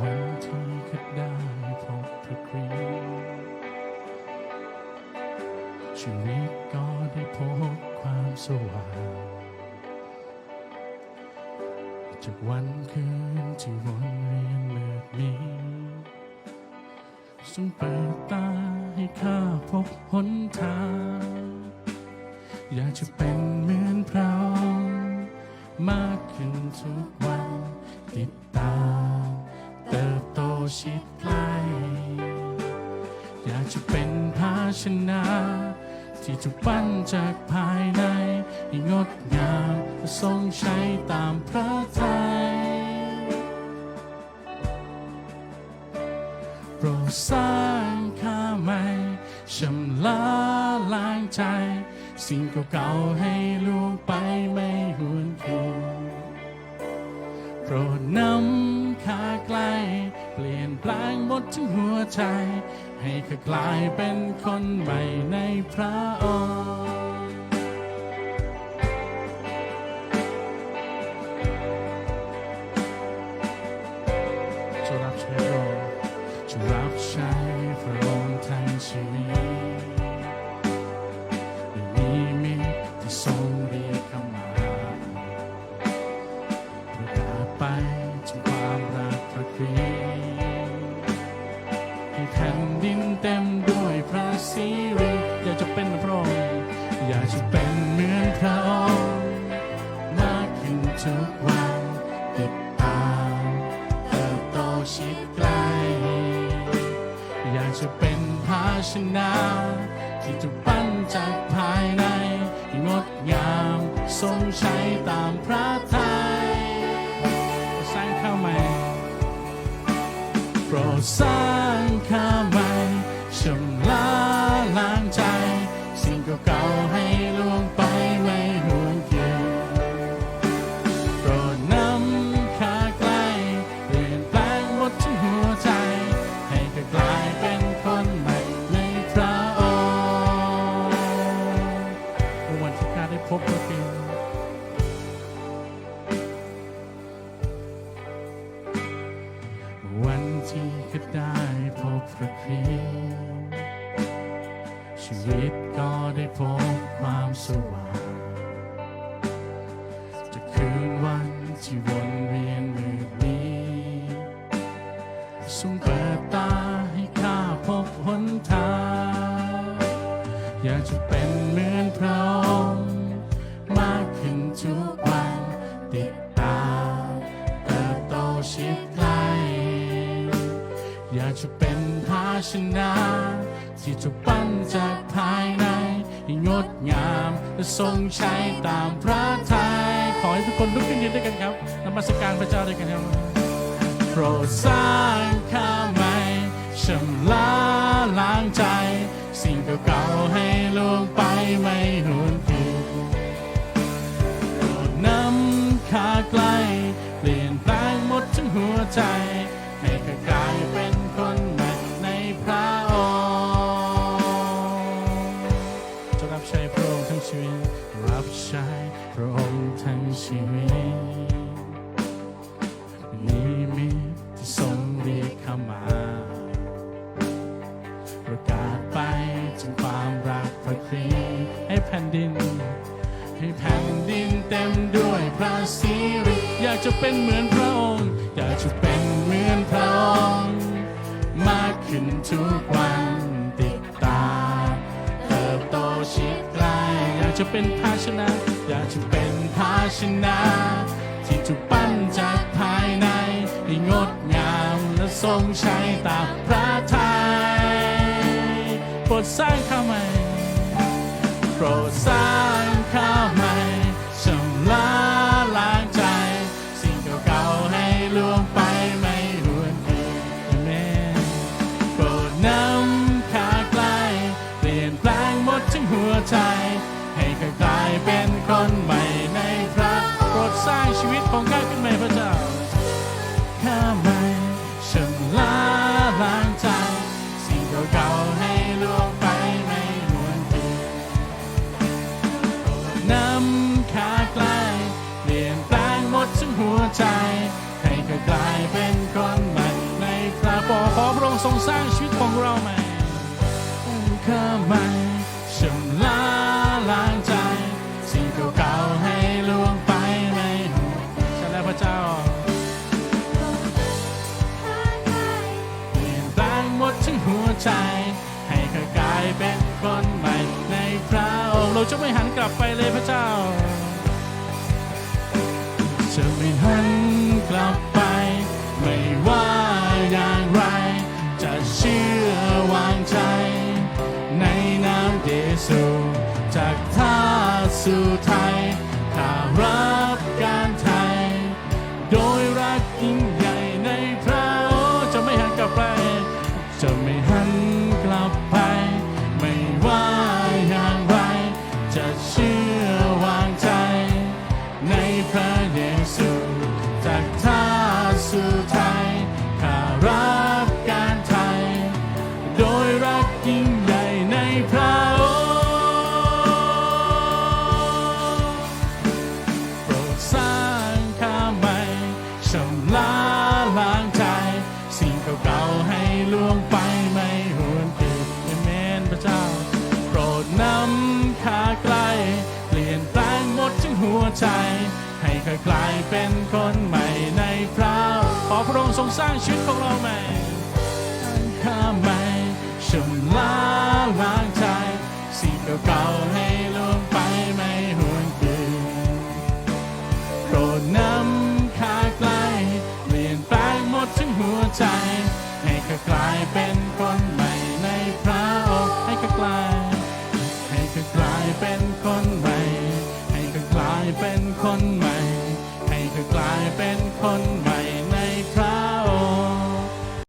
วันที่ข้าได้พบพระคริสต์ชีวิตก็ได้พบความสว่างจากวันคืนที่วนเวียนมืดมิดทรงเปิดตาให้ข้าพบหนทาง อยากจะเป็นเหมือนพระองค์มากขึ้นทุกวันติดตาม ชิดใกล้อยากจะเป็นภาชนะ ที่ถูกปั้นจากภายในให้งดงามและทรงใช้ตามพระทัยโปรดสร้างข้าใหม่ชำระล้างใจ สิ่งเก่าๆให้ ทั้งหัวใจ ให้ข้ากลายเป็นคนใหม่ในพระองค์ โพระคริสต์ชีวิตก็ได้พบความสว่างจะคืนวันที่วนเวียนมืดมิดทรงเปิดตาให้ข้าพบหนทางอยากจะเป็นเหมือนพระองค์มากขึ้นทุกวันติดตามเติบโตชิดใกล้อยากจะเป็น ชนะ ที่ถูกปั้นจากภายในให้งดงามและทรงใช้ตามพระทัยขอให้ทุกคนลุกขึ้นยืนด้วยกันครับนมัสการพระเจ้าด้วยกันครับโปรดสร้างข้าใหม่ชำระล้างใจ สิ่งเก่าๆให้ล่วงไปไม่หวนคืนโปรดนำข้าใกล้เปลี่ยนแปลงหมดทั้งหัวใจให้ จะเป็นเหมือนพระองค์อยากจะเป็นเหมือนพระองค์มากขึ้นทุกวันติดตาเติบโตชิดใกล้อยากจะเป็นภาชนะ อยากจะเป็นภาชนะ ที่ถูกปั้นจากภายในให้งดงามและทรงใช้ตามพระทัยโปรดสร้างข้าใหม่โปรดสร้าง ใจ ให้ข้ากลายเป็นคนใหม่ในค์ทรงสร้างชีวิตของเราใหม่ข้าใหม่ชำระล้างใจ สิ่งเก่าๆให้ล่วงไปในหัวใช่แล้วพระเจ้าเปลี่ยนแปลงหมดทั้งหัวใจ ให้ข้ากลายเป็นคนใหม่ในพระองค์เราจะไม่หันกลับไปเลยพระเจ้า จะไม่หันกลับไป ไม่ว่าอย่างไร จะเชื่อวางใจ ในนามเยซูจากท่าสู่ไทยถ้ารัก หัวใจ ให้เคยกลายเป็นคนใหม่ในพระขอพระองค์ทรงสร้างชีวิตของเราใหม่ข้าใหม่ชำระ